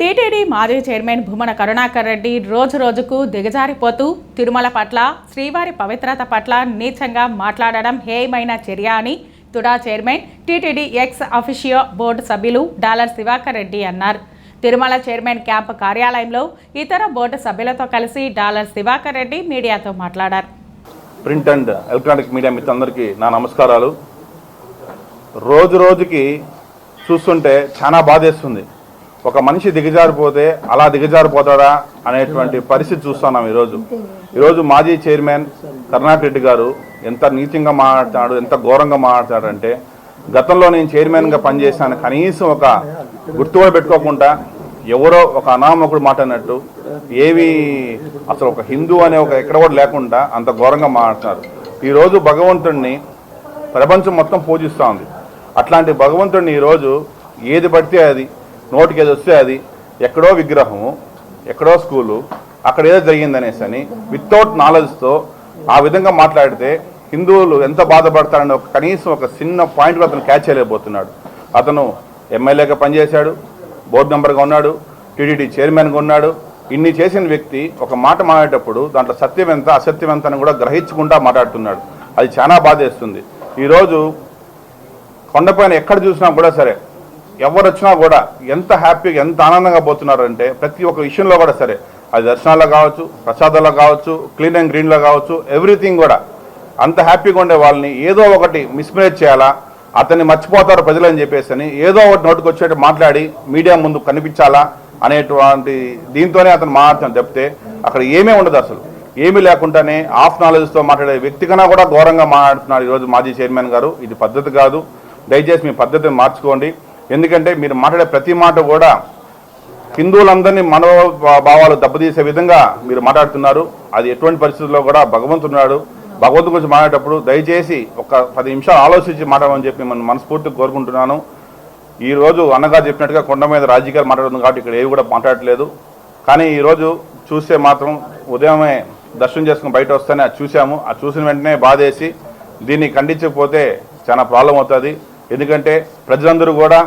TTD మాజీ chairman Bhumana Karunakar Reddy రోజు రోజుకు దిగజారిపోతూ తిరుమల పట్ల శ్రీవారి పవిత్రత పట్ల నీచంగా మాట్లాడడం హేయమైన చర్య అని TUDA chairman TTD ex officio board సభ్యులు డాలర్ శివాకర్ రెడ్డి అన్నారు. తిరుమల చైర్మన్ క్యాంప్ కార్యాలయంలో ఇతర బోర్డు సభ్యులతో కలిసి డాలర్ శివాకర్ రెడ్డి మీడియాతో మాట్లాడారు. ప్రింట్ అండ్ ఎలక్ట్రానిక్ మీడియా మిత్రులందరికీ నా నమస్కారాలు. రోజు రోజుకి చూస్తుంటే చాలా బాధేస్తుంది. ఒక మనిషి దిగజారిపోతే అలా దిగజారిపోతాడా అనేటువంటి పరిస్థితి చూస్తున్నాం ఈరోజు. ఈరోజు మాజీ చైర్మన్ కరుణాకర్ రెడ్డి గారు ఎంత నీచంగా మాట్లాడు ఎంత ఘోరంగా మాట్లాడాడంటే గతంలో నేను చైర్మన్గా పనిచేశాను కనీసం ఒక గుర్తు కూడా పెట్టుకోకుండా ఎవరో ఒక అనామకుడు మాట్లాడినట్టు ఏవి అసలు ఒక హిందూ అనే ఒక ఎక్కడ కూడా లేకుండా అంత ఘోరంగా మాట్లాడుతున్నారు. ఈరోజు భగవంతుడిని ప్రపంచం మొత్తం పూజిస్తూ ఉంది. అట్లాంటి భగవంతుడిని ఈరోజు ఏది పడితే అది నోటికి ఏదో వస్తే అది ఎక్కడో విగ్రహము ఎక్కడో స్కూలు అక్కడ ఏదో జరిగిందనేసి అని వితౌట్ నాలెడ్జ్తో ఆ విధంగా మాట్లాడితే హిందువులు ఎంత బాధపడతారని ఒక కనీసం ఒక చిన్న పాయింట్ కూడా అతను క్యాచ్ చేయలేకపోతున్నాడు. అతను ఎమ్మెల్యేగా పనిచేశాడు బోర్డు మెంబర్గా ఉన్నాడు టీటీడీ చైర్మన్గా ఉన్నాడు. ఇన్ని చేసిన వ్యక్తి ఒక మాట మాట్లాడేటప్పుడు దాంట్లో సత్యం ఎంత అసత్యం ఎంత అని కూడా గ్రహించకుండా మాట్లాడుతున్నాడు. అది చాలా బాధేస్తుంది. ఈరోజు కొండపైన ఎక్కడ చూసినా కూడా సరే ఎవరు వచ్చినా కూడా ఎంత హ్యాపీగా ఎంత ఆనందంగా పోతున్నారంటే ప్రతి ఒక్క విషయంలో కూడా సరే. అది దర్శనాల్లో కావచ్చు ప్రసాదాల్లో కావచ్చు క్లీన్ అండ్ గ్రీన్లో కావచ్చు ఎవ్రీథింగ్ కూడా. అంత హ్యాపీగా ఉండే వాళ్ళని ఏదో ఒకటి మిస్మేజ్ చేయాలా అతన్ని మర్చిపోతారు ప్రజలని చెప్పేసి అని ఏదో ఒకటి నోటికి వచ్చేట్టు మాట్లాడి మీడియా ముందు కనిపించాలా అనేటువంటి దీంతోనే అతను మాట్లాడతాను చెప్తే అక్కడ ఏమీ ఉండదు అసలు. ఏమీ లేకుండానే ఆఫ్ నాలెడ్జ్తో మాట్లాడే వ్యక్తి కన్నా కూడా ఘోరంగా మాట్లాడుతున్నాడు ఈరోజు మాజీ చైర్మన్ గారు. ఇది పద్ధతి కాదు. దయచేసి మీ పద్ధతిని మార్చుకోండి. ఎందుకంటే మీరు మాట్లాడే ప్రతి మాట కూడా హిందువులందరినీ మనోభావాలు దెబ్బతీసే విధంగా మీరు మాట్లాడుతున్నారు. అది ఎటువంటి పరిస్థితుల్లో కూడా భగవంతున్నాడు భగవంతు గురించి మాట్లాడేటప్పుడు దయచేసి ఒక పది నిమిషాలు ఆలోచించి మాట్లాడమని చెప్పి మనం మనస్ఫూర్తిగా కోరుకుంటున్నాను. ఈరోజు అన్నగారు చెప్పినట్టుగా కొండ మీద రాజకీయాలు మాట్లాడుతుంది కాబట్టి ఇక్కడ ఏవి కూడా మాట్లాడట్లేదు. కానీ ఈరోజు చూస్తే మాత్రం ఉదయమే దర్శనం చేసుకుని బయట వస్తేనే అది చూసాము ఆ చూసిన వెంటనే బాధేసి దీన్ని ఖండించకపోతే చాలా ప్రాబ్లం అవుతుంది. ఎందుకంటే ప్రజలందరూ కూడా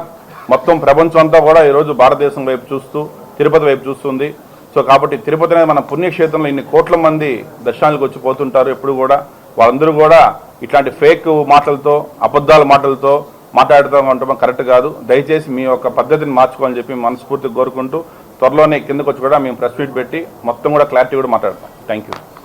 మొత్తం ప్రపంచం అంతా కూడా ఈరోజు భారతదేశం వైపు చూస్తూ తిరుపతి వైపు చూస్తుంది. సో కాబట్టి తిరుపతి అనేది మన పుణ్యక్షేత్రంలో ఇన్ని కోట్ల మంది దర్శనాలకు వచ్చి పోతుంటారు ఎప్పుడు కూడా. వాళ్ళందరూ కూడా ఇట్లాంటి ఫేక్ మాటలతో అబద్ధాల మాటలతో మాట్లాడుతూ ఉండటం కరెక్ట్ కాదు. దయచేసి మీ యొక్క పద్ధతిని మార్చుకోవాలని చెప్పి మనస్ఫూర్తిగా కోరుకుంటూ త్వరలోనే కిందకు వచ్చి కూడా మేము ప్రెస్ మీట్ పెట్టి మొత్తం కూడా క్లారిటీ కూడా మాట్లాడతాం. Thank you